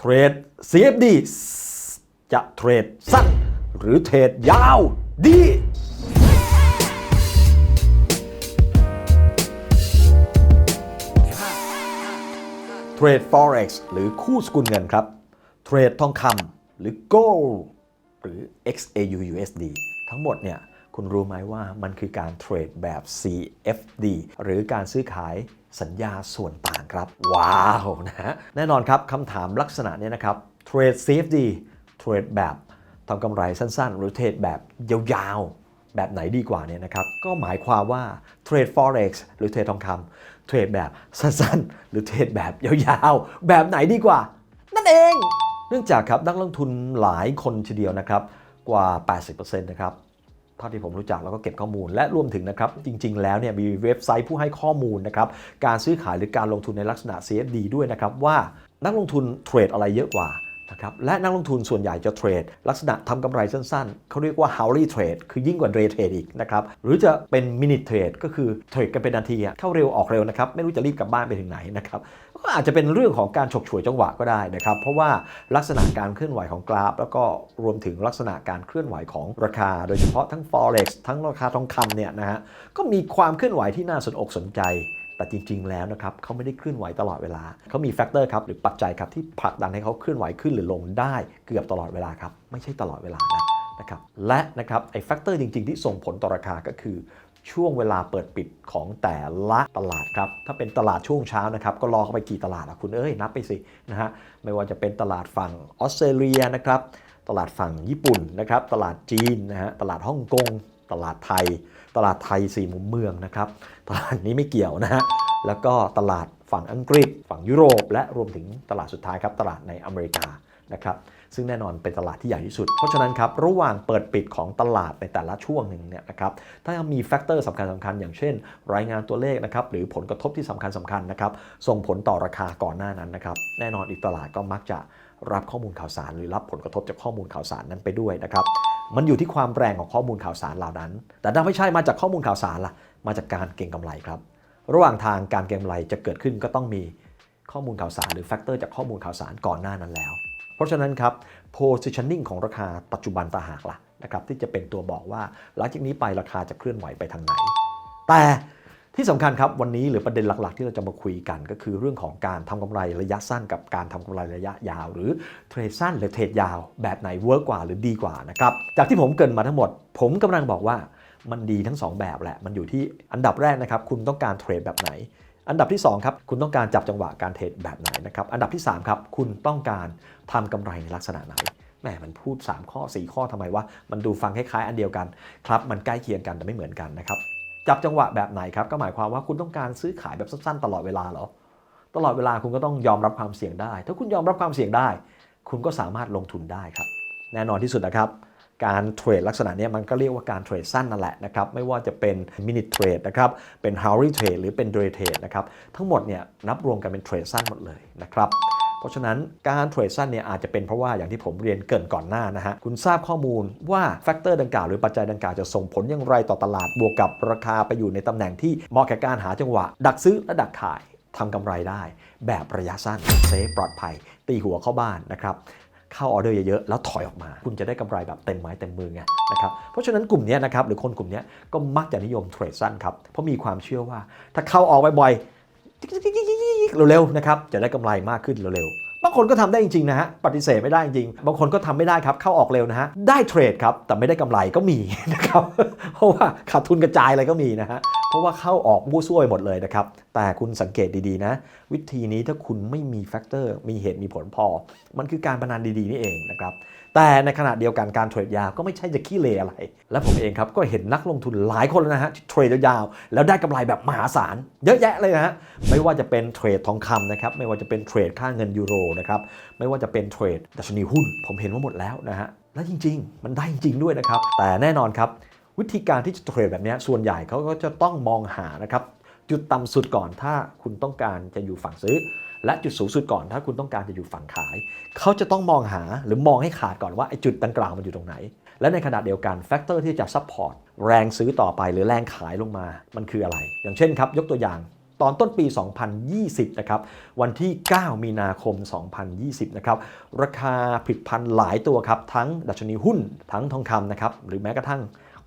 เทรด CFD จะเทรดสั้นหรือเทรดยาวดี เทรด Forex หรือคู่สกุลเงินครับ เทรดทองคำหรือ Gold หรือ XAU USD ทั้งหมดเนี่ยคุณรู้ไหมว่ามันคือการเทรดแบบ CFD หรือการซื้อขาย สัญญาส่วนต่างครับ ว้าวนะฮะแน่นอนครับคำถามลักษณะเนี้นะครับเทรด CFD เทรดแบบทำกำไรสั้นๆ หรือเทรดแบบยาวๆ แบบไหนดีกว่าเนี่ยนะครับก็หมายความว่าเทรด forex หรือเทรดทองคำเทรดแบบสั้นๆ หรือเทรดแบบยาวๆ แบบไหนดีกว่า นั่นเอง เนื่องจากครับนักลงทุนหลายคนทีเดียวนะครับกว่า 80%นะครับ เท่าที่ผมรู้จักแล้วก็เก็บข้อมูล และรวมถึงนะครับ จริง ๆ แล้วเนี่ยมีเว็บไซต์ผู้ให้ข้อมูลนะครับการซื้อขายหรือการลงทุนในลักษณะ CFD ด้วยนะครับว่านักลงทุนเทรดอะไรเยอะกว่า นะครับและนักลงทุนส่วนใหญ่จะเทรด ลักษณะทำกำไรสั้นๆ เขาเรียกว่า hourly trade คือยิ่งกว่า day trade อีกนะครับ หรือจะเป็น minute trade ก็คือเทรดกันเป็นนาทีเข้าเร็วออกเร็วนะครับ ไม่รู้จะรีบกลับบ้านไปถึงไหนนะครับก็อาจจะเป็นเรื่องของการฉกฉวยจังหวะก็ได้นะครับ เพราะว่าลักษณะการเคลื่อนไหวของกราฟ แล้วก็รวมถึงลักษณะการเคลื่อนไหวของราคา โดยเฉพาะทั้ง forex ทั้งราคาทองคำเนี่ยนะฮะก็มีความเคลื่อนไหวที่น่าสนอกสนใจ แต่จริง ๆ แล้วนะครับเขาไม่ได้เคลื่อนไหวตลอดเวลา เขามีแฟกเตอร์ครับหรือปัจจัยครับที่ผลักดันให้เขาเคลื่อนไหวขึ้นหรือลงได้เกือบตลอดเวลาครับ ไม่ใช่ตลอดเวลานะนะครับ และนะครับไอ้แฟกเตอร์จริง ๆ ที่ส่งผลต่อราคาก็คือช่วงเวลาเปิดปิดของแต่ละตลาดครับ ถ้าเป็นตลาดช่วงเช้านะครับ ก็รอเข้าไปกี่ตลาดอะคุณเอ้ยนับไปสินะฮะ ไม่ว่าจะเป็นตลาดฝั่งออสเตรเลียนะครับ ตลาดฝั่งญี่ปุ่นนะครับ ตลาดจีนนะฮะ ตลาดฮ่องกง ตลาดไทย ตลาดไทยสี่มุมเมืองนะครับตลาดนี้ไม่เกี่ยวนะฮะแล้วก็ตลาดฝั่งอังกฤษ ฝั่งยุโรป และรวมถึงตลาดสุดท้ายครับตลาดในอเมริกานะครับซึ่งแน่นอนเป็นตลาดที่ใหญ่ที่สุด เพราะฉะนั้นครับระหว่างเปิดปิดของตลาดในแต่ละช่วงหนึ่งเนี่ยนะครับถ้ามีแฟกเตอร์สำคัญสำคัญอย่างเช่น รายงานตัวเลขนะครับหรือผลกระทบที่สำคัญสคัญนะครับส่งผลต่อราคาก่อนหน้านั้นนะครับแน่นอนอีกตลาดก็มักจะรับข้อมูลข่าวสาร หรือรับผลกระทบจากข้อมูลข่าวสารนั้นไปด้วยนะครับ มันอยู่ที่ความแรงของข้อมูลข่าวสารเหล่านั้น แต่ถ้าไม่ใช่มาจากข้อมูลข่าวสารล่ะ มาจากการเก็งกำไรครับ ระหว่างทางการเก็งกำไรจะเกิดขึ้นก็ต้องมีข้อมูลข่าวสารหรือแฟกเตอร์จากข้อมูลข่าวสารก่อนหน้านั้นแล้ว เพราะฉะนั้นครับ positioning ของราคาปัจจุบันตางหากล่ะนะครับที่จะเป็นตัวบอกว่าหลังจากนี้ไปราคาจะเคลื่อนไหวไปทางไหน แต่ ที่สำคัญครับวันนี้หรือประเด็นหลักๆ ที่เราจะมาคุยกันก็คือเรื่องของการทำกำไรระยะสั้นกับการทำกำไรระยะยาว หรือเทรดสั้นหรือเทรดยาวแบบไหนเวิร์กกว่าหรือดีกว่านะครับจากที่ผมเกินมาทั้งหมด ผมกำลังบอกว่ามันดีทั้งสองแบบแหละ มันอยู่ที่อันดับแรกนะครับ คุณต้องการเทรดแบบไหน อันดับที่ 2 ครับ คุณต้องการจับจังหวะการเทรดแบบไหนนะครับ อันดับที่ 3 ครับ คุณต้องการทำกำไรในลักษณะไหนแหมมันพูด 3 ข้อ 4 ข้อทำไมวะ มันดูฟังคล้ายๆ อันเดียวกัน ครับ มันใกล้เคียงกันแต่ไม่เหมือนกันนะครับ จับจังหวะแบบไหนครับ ก็หมายความว่าคุณต้องการซื้อขายแบบสั้นๆ ตลอดเวลาเหรอ ตลอดเวลาคุณก็ต้องยอมรับความเสี่ยงได้ ถ้าคุณยอมรับความเสี่ยงได้ คุณก็สามารถลงทุนได้ครับ แน่นอนที่สุดนะครับ การเทรดลักษณะนี้มันก็เรียกว่าการเทรดสั้นนั่นแหละนะครับ ไม่ว่าจะเป็นมินิเทรดนะครับ เป็น hourly trade หรือเป็น day trade นะครับ ทั้งหมดเนี่ยนับรวมกันเป็นเทรดสั้นหมดเลยนะครับ ราะฉะนั้นการเทรดสั้นเนี่ยอาจจะเป็นเพราะว่าอย่างที่ผมเรียนเกินก่อนหน้านะฮะคุณทราบข้อมูลว่าแฟกเตอร์ดังกล่าวหรือปัจจัยดังกล่าวจะส่งผลอย่างไรต่อตลาดบวกกับราคาไปอยู่ในตำแหน่งที่เหมาะแก่การหาจังหวะ ดักซื้อและดักขายทำกำไรได้ แบบระยะสั้นเซฟปลอดภัย ตีหัวเข้าบ้านนะครับเข้าออเดอร์เยอะๆ แล้วถอยออกมา คุณจะได้กำไรแบบเต็มไม้เต็มมือไงนะครับเพราะฉะนั้นกลุ่มนี้นะครับหรือคนกลุ่มนี้ก็มักจะนิยมเทรดสั้นครับ เพราะมีความเชื่อว่า ถ้าเข้าออกบ่อยๆ เร็วๆนะครับจะได้กำไรมากขึ้นเร็วๆบางคนก็ทำได้จริงๆนะฮะปฏิเสธไม่ได้จริง บางคนก็ทำไม่ได้ครับเข้าออกเร็วนะฮะได้เทรดครับแต่ไม่ได้กำไรก็มีนะครับเพราะว่าขาดทุนกระจายอะไรก็มีนะฮะเพราะว่าเข้าออกมั่วซั่วไปหมดเลยนะครับแต่คุณสังเกตดีๆนะวิธีนี้ถ้าคุณไม่มีแฟกเตอร์มีเหตุมีผลพอ มันคือการพนันดีๆนี่เองนะครับ แต่ในขณะเดียวกันการเทรดยาวก็ไม่ใช่จะขี้เลอะไร และผมเองครับก็เห็นนักลงทุนหลายคนแล้วนะฮะที่เทรดยาวแล้วได้กำไรแบบมหาศาลเยอะแยะเลยนะฮะไม่ว่าจะเป็นเทรดทองคำนะครับไม่ว่าจะเป็นเทรดค่าเงินยูโรนะครับไม่ว่าจะเป็นเทรดดัชนีหุ้น ผมเห็นว่าหมดแล้วนะฮะและจริง ๆ มันได้จริงด้วยนะครับแต่แน่นอนครับวิธีการที่จะเทรดแบบนี้ส่วนใหญ่เขาก็จะต้องมองหานะครับ จุดต่ำสุดก่อนถ้าคุณต้องการจะอยู่ฝั่งซื้อ และจุดสูงสุดก่อนถ้าคุณต้องการจะอยู่ฝั่งขาย เขาจะต้องมองหาหรือมองให้ขาดก่อนว่าไอ้จุดดังกล่าวมันอยู่ตรงไหน และในขณะเดียวกันแฟกเตอร์ที่จะซัพพอร์ตแรงซื้อต่อไปหรือแรงขายลงมามันคืออะไร อย่างเช่นครับ ยกตัวอย่างตอนต้นปี 2020 นะครับ วันที่ 9 มีนาคม 2020 นะครับ ราคาผลิตภัณฑ์หลายตัวครับ ทั้งดัชนีหุ้น ทั้งทองคำนะครับ หรือแม้กระทั่ง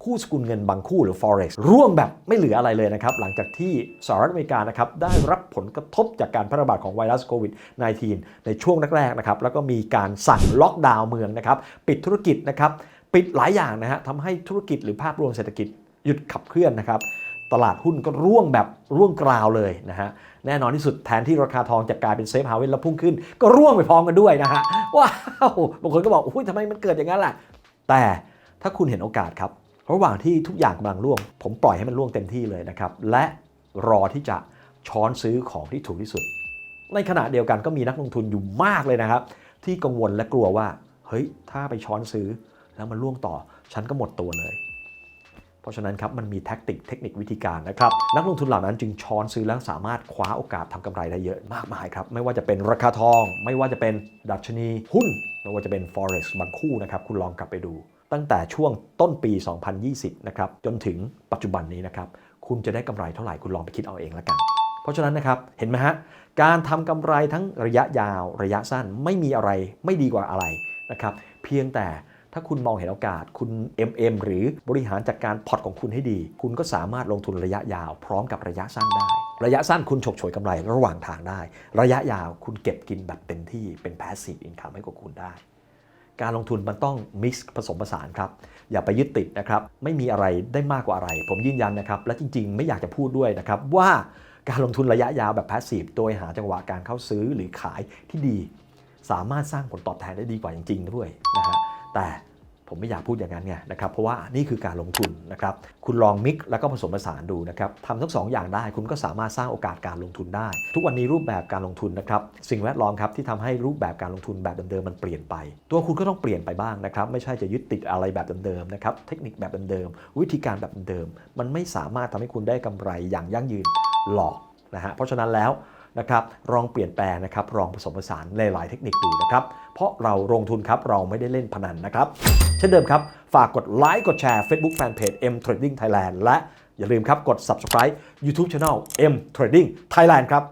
คู่สกุลเงินบางคู่หรือ forex ร่วงแบบไม่เหลืออะไรเลยนะครับ หลังจากที่สหรัฐอเมริกานะครับได้รับผลกระทบจากการแพร่ระบาดของไวรัสโควิด -19 ในช่วงแรกๆนะครับแล้วก็มีการสั่งล็อกดาวน์เมืองนะครับปิดธุรกิจนะครับปิดหลายอย่างนะฮะทำให้ธุรกิจหรือภาพรวมเศรษฐกิจหยุดขับเคลื่อนนะครับตลาดหุ้นก็ร่วงแบบร่วงกราวเลยนะฮะแน่นอนที่สุดแทนที่ราคาทองจะกลายเป็นเซฟฮาเวสแล้วพุ่งขึ้น ก็ร่วงไปพร้อมกันด้วยนะฮะว้าวบางคนก็บอกอุ้ยทำไมมันเกิดอย่างนั้นล่ะ แต่ถ้าคุณเห็นโอกาสครับ ระหว่างที่ทุกอย่างกำลังร่วง ผมปล่อยให้มันร่วงเต็มที่เลยนะครับ และรอที่จะช้อนซื้อของที่ถูกที่สุด ในขณะเดียวกันก็มีนักลงทุนอยู่มากเลยนะครับ ที่กังวลและกลัวว่า เฮ้ย ถ้าไปช้อนซื้อแล้วมันร่วงต่อ ฉันก็หมดตัวเลย เพราะฉะนั้นครับมันมีแท็กติกเทคนิควิธีการนะครับ นักลงทุนเหล่านั้นจึงช้อนซื้อแล้วสามารถคว้าโอกาสทำกำไรได้เยอะมากมายครับ ไม่ว่าจะเป็นราคาทอง ไม่ว่าจะเป็นดัชนีหุ้น ไม่ว่าจะเป็น forex บางคู่นะครับ คุณลองกลับไปดู ตั้งแต่ช่วงต้นปี 2020 นะครับจนถึงปัจจุบันนี้นะครับคุณจะได้กำไรเท่าไหร่คุณลองไปคิดเอาเองละกัน เพราะฉะนั้นนะครับเห็นไหมฮะการทำกำไรทั้งระยะยาวระยะสั้นไม่มีอะไรไม่ดีกว่าอะไรนะครับเพียงแต่ถ้าคุณมองเห็นโอกาสคุณ MM หรือบริหารจัดการพอร์ตของคุณให้ดี คุณก็สามารถลงทุนระยะยาว พร้อมกับระยะสั้นได้ ระยะสั้นคุณฉกฉวยกำไรระหว่างทางได้ ระยะยาวคุณเก็บกินแบบเต็มที่เป็น passive income ให้กับคุณได้ การลงทุนมันต้องมิกซ์ผสมผสานครับ อย่าไปยึดติดนะครับ ไม่มีอะไรได้มากกว่าอะไร ผมยืนยันนะครับ และจริงๆ ไม่อยากจะพูดด้วยนะครับ ว่าการลงทุนระยะยาวแบบพาสซีฟโดยหาจังหวะการเข้าซื้อหรือขายที่ดี สามารถสร้างผลตอบแทนได้ดีกว่าจริงๆด้วยนะฮะแต่ ผมไม่อยากพูดอย่างนั้นไงนะครับเพราะว่านี่คือการลงทุนนะครับคุณลองมิกแล้วก็ผสมผสานดูนะครับทำทั้งสองอย่างได้คุณก็สามารถสร้างโอกาสการลงทุนได้ ทุกวันนี้รูปแบบการลงทุนนะครับสิ่งแวดล้อมครับที่ทำให้รูปแบบการลงทุนแบบเดิมๆมันเปลี่ยนไป ตัวคุณก็ต้องเปลี่ยนไปบ้างนะครับไม่ใช่จะยึดติดอะไรแบบเดิมๆนะครับเทคนิคแบบเดิมๆวิธีการแบบเดิมๆมันไม่สามารถทำให้คุณได้กำไรอย่างยั่งยืนหลอกนะฮะเพราะฉะนั้นแล้ว นะครับลองเปลี่ยนแปลงนะครับลองผสมผสานหลายๆเทคนิคดูนะครับ เพราะเราลงทุนครับเราไม่ได้เล่นพนันนะครับ เช่นเดิมครับ ฝากกดไลค์กดแชร์ Facebook Fanpage M Trading Thailand และอย่าลืมครับกด subscribe YouTube Channel M Trading Thailand ครับ